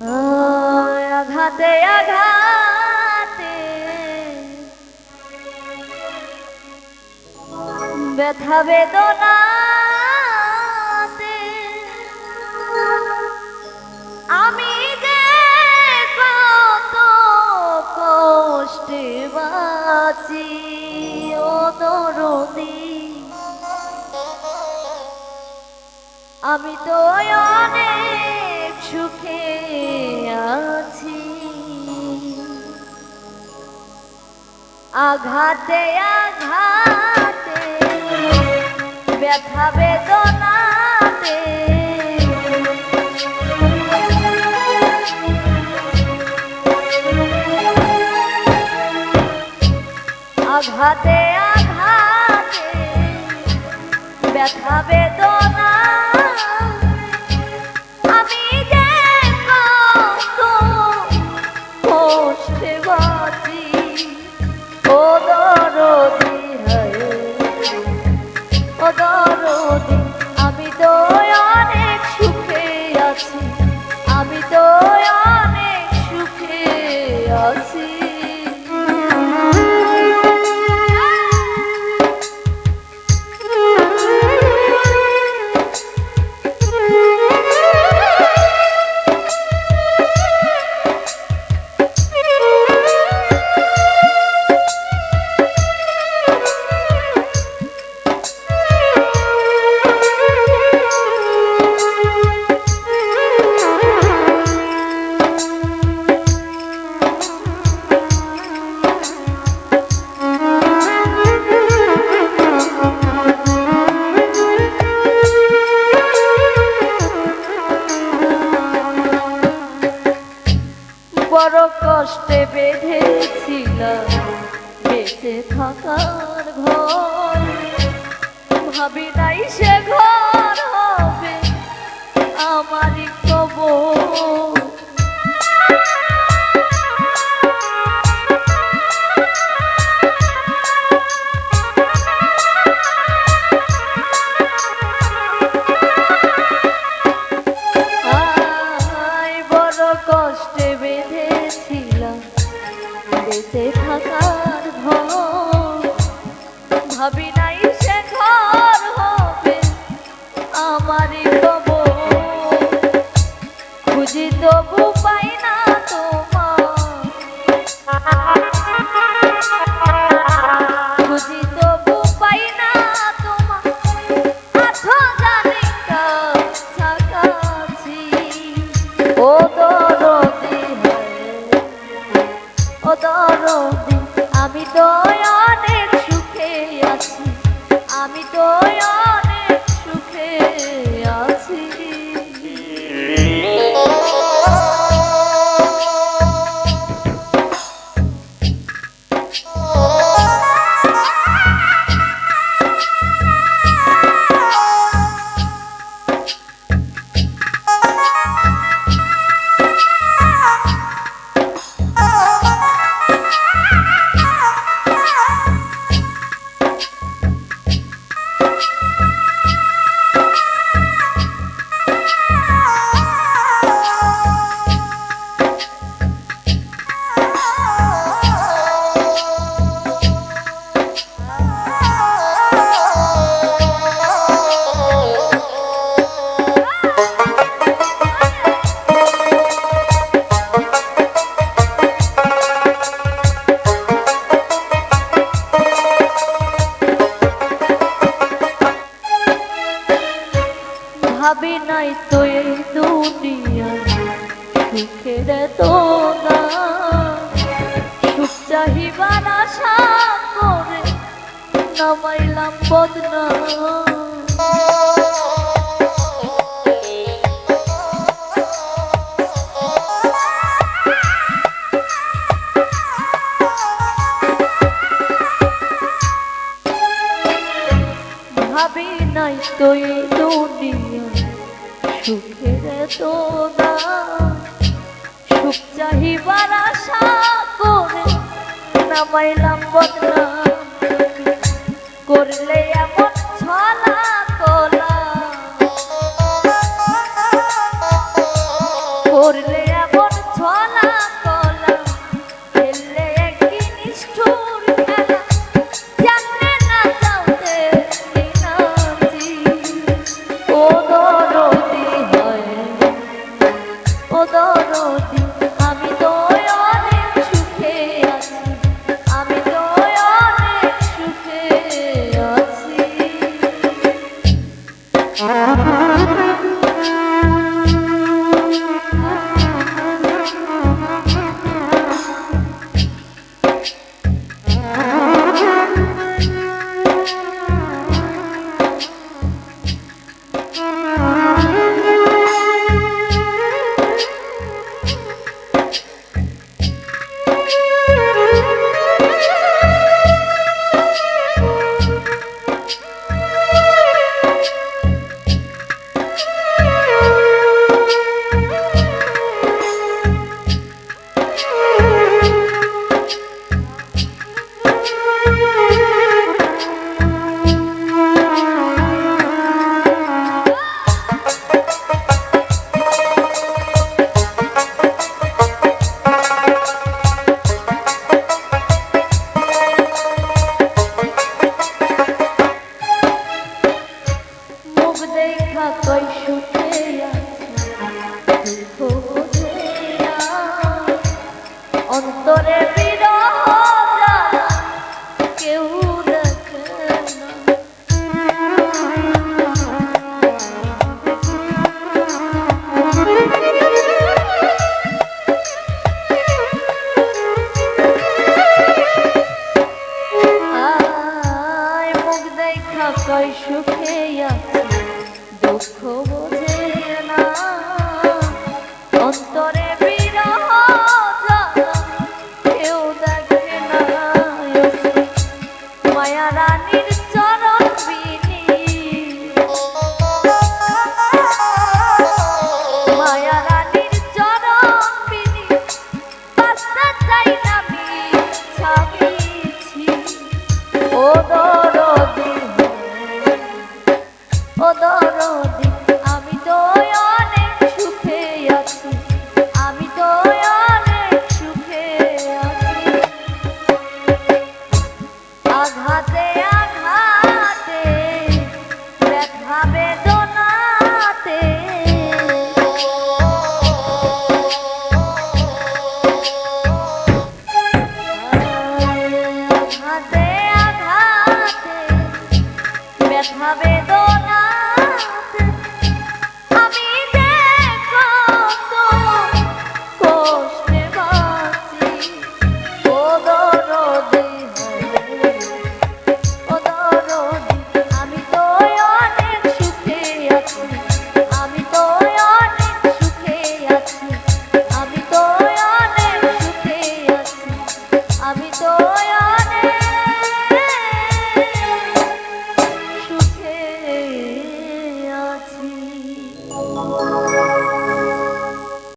আঘাতে আঘাতে ব্যথা বেদনাতে আমি যে কত কষ্টে বাঁচি ও আমি তো অনেক সুখে আছি। আঘাতে আঘাতে ব্যথা বেদনাতে। আঘাতে আঘাতে ব্যথা বেদনা থাকার ঘর ভাবি নাই Hoje dou pai. সুখের তো সুখ চাহিবার আশা করে নামাইলাম বদনা। ভাবি নাই তো এই দুনিয়া, সুখের তো না। চাহিবার আশা করে নামাইলাম বদনাম দিয়া দুঃখ বোধ